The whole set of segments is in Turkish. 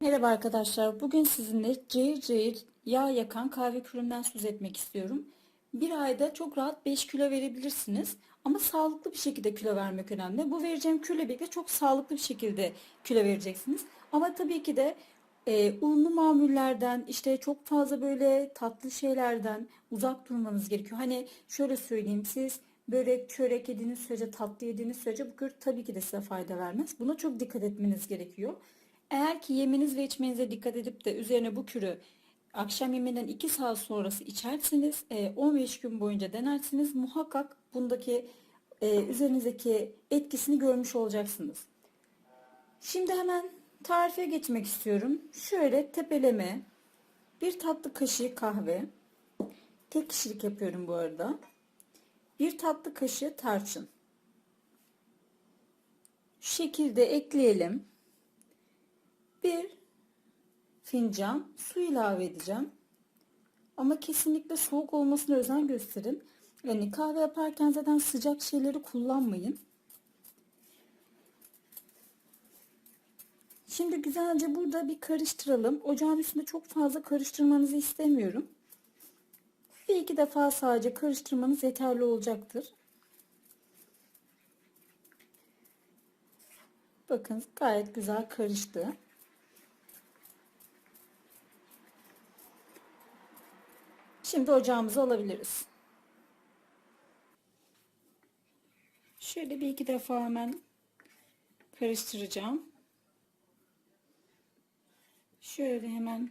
Merhaba arkadaşlar. Bugün sizinle cayır cayır yağ yakan kahve küründen söz etmek istiyorum. Bir ayda çok rahat 5 kilo verebilirsiniz. Ama sağlıklı bir şekilde kilo vermek önemli. Bu vereceğim kürle birlikte çok sağlıklı bir şekilde kilo vereceksiniz. Ama tabii ki de e, unlu mamullerden işte çok fazla böyle tatlı şeylerden uzak durmanız gerekiyor. Hani şöyle söyleyeyim siz börek, çörek yediğiniz sürece, tatlı yediğiniz sürece bu kür tabii ki de size fayda vermez. Buna çok dikkat etmeniz gerekiyor. Eğer ki yemeniz ve içmenize dikkat edip de üzerine bu kürü akşam yemeğinden 2 saat sonrası içersiniz, e, 15 gün boyunca denersiniz muhakkak bundaki e, üzerinizdeki etkisini görmüş olacaksınız. Şimdi hemen tarife geçmek istiyorum. Şöyle tepeleme bir tatlı kaşığı kahve. Tek kişilik yapıyorum bu arada. Bir tatlı kaşığı tarçın. Şu şekilde ekleyelim. Fincan su ilave edeceğim. Ama kesinlikle soğuk olmasına özen gösterin. Yani kahve yaparken zaten sıcak şeyleri kullanmayın. Şimdi güzelce burada bir karıştıralım. Ocağın üstünde çok fazla karıştırmanızı istemiyorum. Bir iki defa sadece karıştırmanız yeterli olacaktır. Bakın gayet güzel karıştı. Şimdi ocağımıza alabiliriz. Şöyle bir iki defa hemen karıştıracağım. Şöyle hemen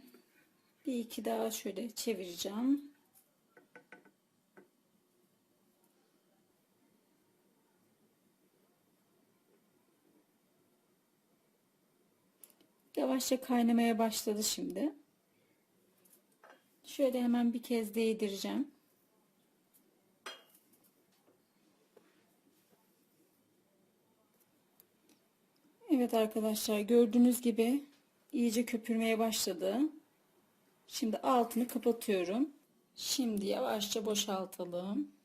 bir iki daha şöyle çevireceğim. Yavaşça kaynamaya başladı şimdi. Şöyle hemen bir kez değdireceğim. Evet arkadaşlar gördüğünüz gibi iyice köpürmeye başladı. Şimdi altını kapatıyorum. Şimdi yavaşça boşaltalım.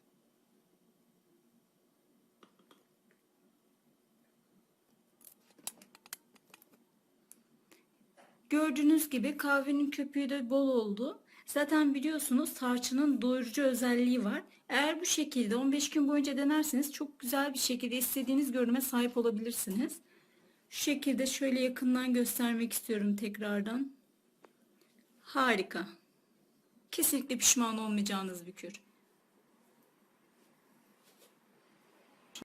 Gördüğünüz gibi kahvenin köpüğü de bol oldu. Zaten biliyorsunuz tarçının doyurucu özelliği var. Eğer bu şekilde 15 gün boyunca denerseniz çok güzel bir şekilde istediğiniz görünüme sahip olabilirsiniz. Şu şekilde şöyle yakından göstermek istiyorum tekrardan. Harika. Kesinlikle pişman olmayacağınız bir kür.